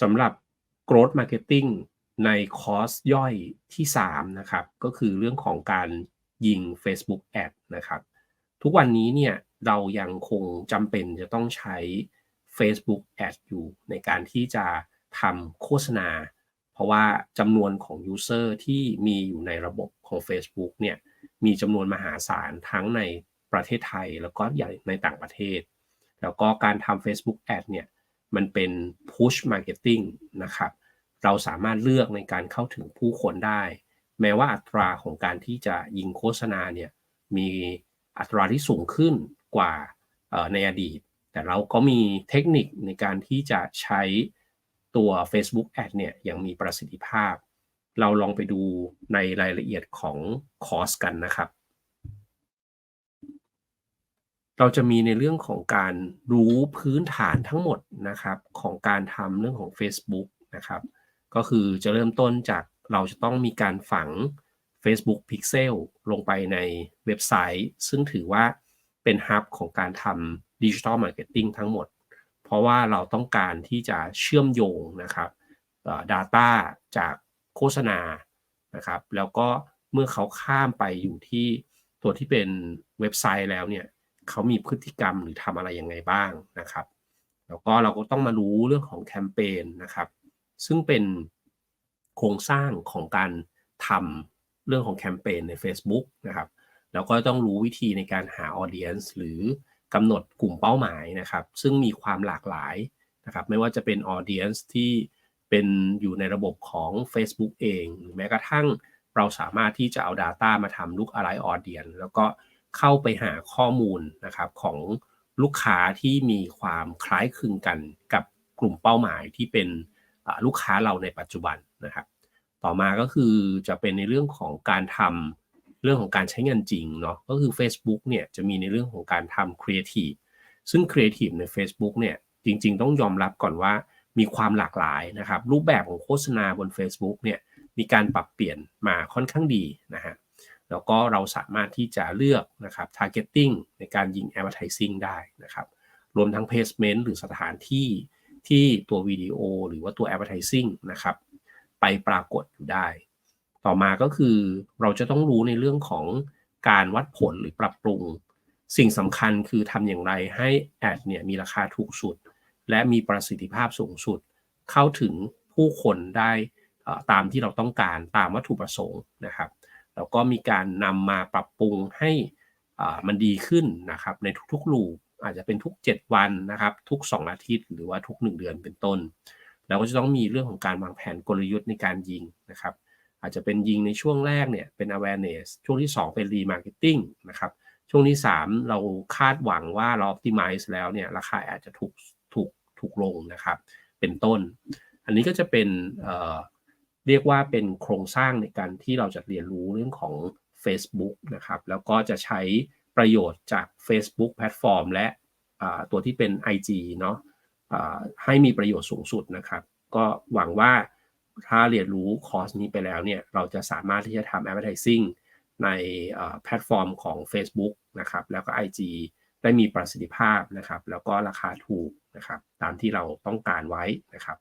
สำหรับ growth marketing ในคอร์สย่อยที่ 3 นะครับ ก็คือเรื่องของการยิง Facebook Ad นะครับ ทุกวันนี้เนี่ยเรายังคงจำเป็นจะต้องใช้ Facebook Ad อยู่ในการที่จะทำโฆษณา เพราะว่าจำนวนของ User ที่มีอยู่ในระบบของ Facebook เนี่ยมีจำนวนมหาศาลทั้งในประเทศไทยแล้วก็ใหญ่ในต่างประเทศ แล้วก็การทำ Facebook Ad เนี่ย มันเป็น push marketing นะครับ เราสามารถเลือกในการเข้าถึงผู้คนได้ แม้ว่าอัตราของการที่จะยิงโฆษณาเนี่ยมีอัตราที่สูงขึ้นกว่าในอดีต แต่เราก็มีเทคนิคในการที่จะใช้ตัว Facebook Ad เนี่ยอย่างมีประสิทธิภาพ เราลองไปดูในรายละเอียดของคอร์สกันนะครับ เราจะมีในเรื่องของการรู้พื้นฐานทั้งหมดนะครับของการทำเรื่องของ Facebook นะครับ ก็คือจะเริ่มต้นจากเราจะต้องมีการฝัง Facebook Pixel ลงไปในเว็บไซต์ ซึ่งถือว่าเป็นฮับของการทำดิจิทัลมาร์เก็ตติ้งทั้งหมด เพราะว่าเราต้องการที่จะเชื่อมโยงนะครับ Data จากโฆษณานะครับ แล้วก็เมื่อเขาข้ามไปอยู่ที่ตัวที่เป็นเว็บไซต์แล้วเนี่ย เขามีพฤติกรรมหรือทำอะไรยังไงบ้างนะครับ แล้วก็เราก็ต้องมารู้เรื่องของแคมเปญนะครับ ซึ่งเป็นโครงสร้างของการทำเรื่องของแคมเปญใน Facebook นะครับ แล้วก็ต้องรู้วิธีในการหาออเดียนหรือกำหนดกลุ่มเป้าหมายนะครับ ซึ่งมีความหลากหลายนะครับ ไม่ว่าจะเป็นออเดียนที่เป็นอยู่ในระบบของ Facebook เองหรือแม้กระทั่งเราสามารถที่จะเอา Data มาทำลูกอะไรออเดียนแล้วก็ เข้าไปหาข้อมูลนะครับของลูกค้าที่มีความคล้ายคลึงกันกับกลุ่มเป้าหมายที่เป็นลูกค้าเราในปัจจุบันนะครับ ต่อมาก็คือจะเป็นในเรื่องของการทำเรื่องของการใช้เงินจริงเนาะก็คือ Facebook เนี่ยจะมีในเรื่องของการทำครีเอทีฟซึ่งครีเอทีฟใน Facebook เนี่ยจริง ๆ ต้องยอมรับก่อนว่ามีความหลากหลายนะครับ รูปแบบของโฆษณาบน Facebook เนี่ยมีการปรับเปลี่ยนมาค่อนข้างดีนะฮะ แล้วก็เราสามารถที่จะเลือกนะครับ targeting ในการยิง advertising ได้นะครับ รวมทั้ง placement หรือสถานที่ที่ตัววิดีโอหรือว่าตัว advertising นะครับ ไปปรากฏอยู่ได้ ต่อมาก็คือเราจะต้องรู้ในเรื่องของการวัดผลหรือปรับปรุง สิ่งสำคัญคือทำอย่างไรให้แอดเนี่ยมีราคาถูกสุด และมีประสิทธิภาพสูงสุด เข้าถึงผู้คนได้ตามที่เราต้องการตามวัตถุประสงค์นะครับ แล้วก็มีการนำมาปรับปรุงให้มันดีขึ้นนะครับในทุกๆลูปอาจจะเป็นทุก 7 วันนะครับ ทุก 2 อาทิตย์ หรือว่าทุก 1 เดือนเป็นต้นแล้วก็จะต้องมีเรื่องของการวางแผนกลยุทธ์ในการยิงนะครับ อาจจะเป็นยิงในช่วงแรกเนี่ยเป็น awareness ช่วงที่ 2 เป็น remarketing นะครับช่วงที่ 3 เราคาดหวังว่าเรา optimize แล้วเนี่ยราคาอาจจะถูกถูกถูกลงนะครับ เป็นต้น อันนี้ก็จะเป็น เรียกว่าเป็นโครงสร้างในการที่เราจะเรียนรู้เรื่องของ Facebook นะครับ แล้วก็จะใช้ประโยชน์จาก Facebook แพลตฟอร์ม และตัวที่เป็น IG เนาะให้มีประโยชน์สูงสุดนะครับ ก็หวังว่าถ้าเรียนรู้คอร์สนี้ไปแล้วเนี่ย เราจะสามารถที่จะทำ advertising ในแพลตฟอร์มของ Facebook นะครับ แล้วก็ IG ได้มีประสิทธิภาพนะครับ แล้วก็ราคาถูกนะครับ ตามที่เราต้องการไว้นะครับ